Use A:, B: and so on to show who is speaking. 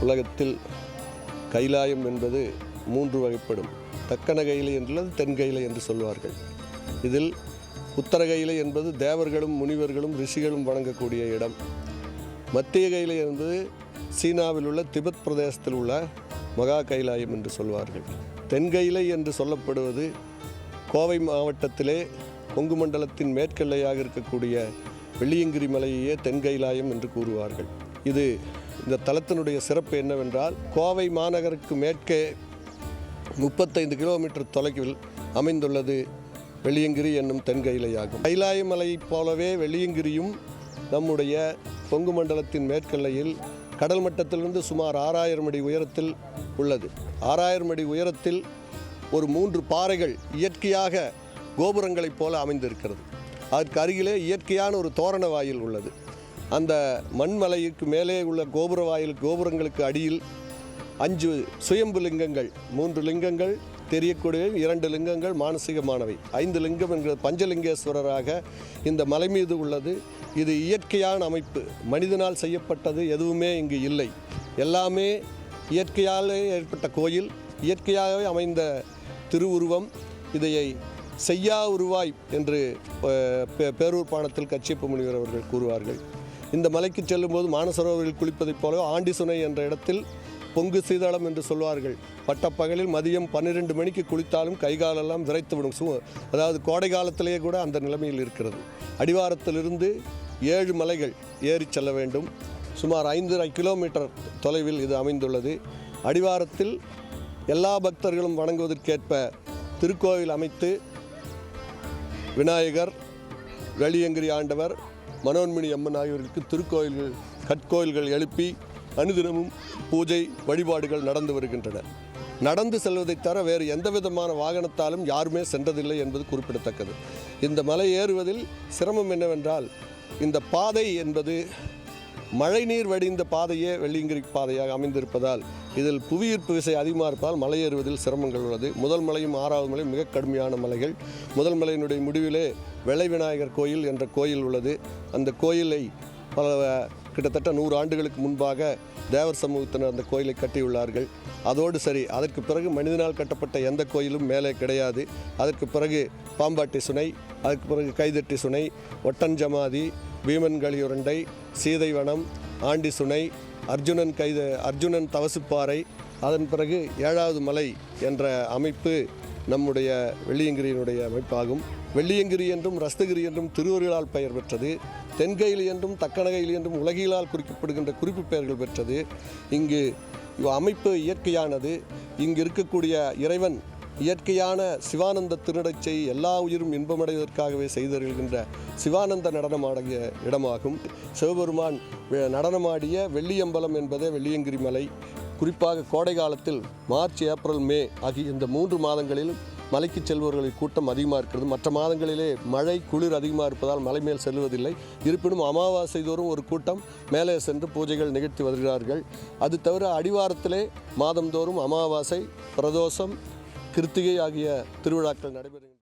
A: உலகத்தில் கைலாயம் என்பது மூன்று வகைப்படும். தக்கன கைலை என்றுள்ளது தென்கைலை என்று சொல்வார்கள். இதில் உத்தரகைலை என்பது தேவர்களும் முனிவர்களும் ரிஷிகளும் வணங்கக்கூடிய இடம். மத்திய கைலை என்பது சீனாவில் உள்ள திபெத் பிரதேசத்தில் உள்ள மகா கைலாயம் என்று சொல்வார்கள். தென்கைலை என்று சொல்லப்படுவது கோவை மாவட்டத்திலே கொங்கு மண்டலத்தின் மேற்கெல்லையாக இருக்கக்கூடிய வெள்ளியங்கிரி மலையையே தென்கைலாயம் என்று கூறுவார்கள். இது இந்த தலத்தினுடைய சிறப்பு என்னவென்றால் கோவை மாநகருக்கு மேற்கே முப்பத்தைந்து கிலோமீட்டர் தொலைவில் அமைந்துள்ளது வெள்ளியங்கிரி என்னும் தென்கையிலையாகும். கைலாயமலையைப் போலவே வெள்ளியங்கிரியும் நம்முடைய கொங்கு மண்டலத்தின் மேற்கெல்லையில் கடல் மட்டத்திலிருந்து சுமார் ஆறாயிரம் அடி உயரத்தில் உள்ளது. ஆறாயிரம் அடி உயரத்தில் ஒரு மூன்று பாறைகள் இயற்கையாக கோபுரங்களைப் போல அமைந்திருக்கிறது. அதற்கு அருகிலே இயற்கையான ஒரு தோரண வாயில் உள்ளது. அந்த மண்மலைக்கு மேலே உள்ள கோபுர வாயில் கோபுரங்களுக்கு அடியில் அஞ்சு சுயம்பு லிங்கங்கள் மூன்று லிங்கங்கள் தெரியக்கூடிய இரண்டு லிங்கங்கள் மானசீகமானவை. ஐந்து லிங்கம் என்கிற பஞ்சலிங்கேஸ்வரராக இந்த மலை மீது உள்ளது. இது இயற்கையான அமைப்பு. மனிதனால் செய்யப்பட்டது எதுவுமே இங்கு இல்லை. எல்லாமே இயற்கையாலே ஏற்பட்ட கோயில். இயற்கையாகவே அமைந்த திருவுருவம். இதையை செய்யா உருவாய் என்று பேரூர் பாணத்தில் கச்சியப்ப முனிவர் அவர்கள் கூறுவார்கள். இந்த மலைக்கு செல்லும்போது மானசரோவரில் குளிப்பதைப் போல ஆண்டிசுனை என்ற இடத்தில் பொங்கு சீதளம் என்று சொல்வார்கள். பட்டப்பகலில் மதியம் பன்னிரெண்டு மணிக்கு குளித்தாலும் கைகாலெல்லாம் விரைத்துவிடும். சு அதாவது கோடை காலத்திலேயே கூட அந்த நிலைமையில் இருக்கிறது. அடிவாரத்திலிருந்து ஏழு மலைகள் ஏறி செல்ல வேண்டும். சுமார் ஐந்தரை கிலோமீட்டர் தொலைவில் இது அமைந்துள்ளது. அடிவாரத்தில் எல்லா பக்தர்களும் வணங்குவதற்கேற்ப திருக்கோவில் அமைத்து விநாயகர் வெளியங்கிரி ஆண்டவர் மனோன்மணி அம்மன் ஆகியோருக்கு திருக்கோயில்கள் கற்கோயில்கள் எழுப்பி அனுதினமும் பூஜை வழிபாடுகள் நடந்து வருகின்றன. நடந்து செல்வதைத் தவிர வேறு எந்த விதமான வாகனத்தாலும் யாருமே சென்றதில்லை என்பது குறிப்பிடத்தக்கது. இந்த மலை ஏறுவதில் சிரமம் என்னவென்றால் இந்த பாதை என்பது மழைநீர் வடிந்த பாதையே வெள்ளியங்கிரி பாதையாக அமைந்திருப்பதால் இதில் புவியீர்ப்பு விசை அதிகமாக இருப்பதால் மலை ஏறுவதில் சிரமங்கள் உள்ளது. முதல் மலையும் ஆறாவது மலையும் மிக கடுமையான மலைகள். முதல் மலையினுடைய முடிவிலே வெள்ளை விநாயகர் கோயில் என்ற கோயில் உள்ளது. அந்த கோயிலை பல கிட்டத்தட்ட நூறு ஆண்டுகளுக்கு முன்பாக தேவர் சமூகத்தினர் அந்த கோயிலை கட்டியுள்ளார்கள். அதோடு சரி அதற்கு பிறகு மனிதனால் கட்டப்பட்ட எந்த கோயிலும் மேலே கிடையாது. அதற்கு பிறகு பாம்பாட்டி சுனை அதற்கு பிறகு கைதட்டி சுனை ஒட்டன் ஜமாதி களியுருண்டை சீதைவனம் ஆண்டி சுனை அர்ஜுனன் கைது அர்ஜுனன் தவசுப்பாறை அதன் பிறகு ஏழாவது மலை என்ற அமைப்பு நம்முடைய வெள்ளியங்கிரியினுடைய அமைப்பாகும். வெள்ளியங்கிரி என்றும் ரஸ்தகிரி என்றும் திருவருளால் பெயர் பெற்றது. தென்கையில் என்றும் தக்கணகையில் என்றும் உலகிலால் குறிக்கப்படுகின்ற குறிப்பு பெயர்கள் பெற்றது. இங்கு அமைப்பு இயற்கையானது. இங்கு இருக்கக்கூடிய இறைவன் இயற்கையான சிவானந்த திருநடச்சை எல்லா உயிரும் இன்பமடைவதற்காகவே செய்தருகின்ற சிவானந்த நடனமாடிய இடமாகும். சிவபெருமான் நடனமாடிய வெள்ளியம்பலம் என்பதே வெள்ளியங்கிரி மலை. குறிப்பாக கோடை காலத்தில் மார்ச் ஏப்ரல் மே ஆகிய இந்த மூன்று மாதங்களில் மலைக்கு செல்பவர்களின் கூட்டம் அதிகமாக இருக்கிறது. மற்ற மாதங்களிலே மழை குளிர் அதிகமாக இருப்பதால் மலை மேல் செல்வதில்லை. இருப்பினும் அமாவாசை தோறும் ஒரு கூட்டம் மேலே சென்று பூஜைகள் நிகழ்த்தி வருகிறார்கள். அது தவிர அடிவாரத்திலே மாதந்தோறும் அமாவாசை பிரதோஷம் கிருத்திகை ஆகிய திருவிழாக்கள் நடைபெறுகின்றன.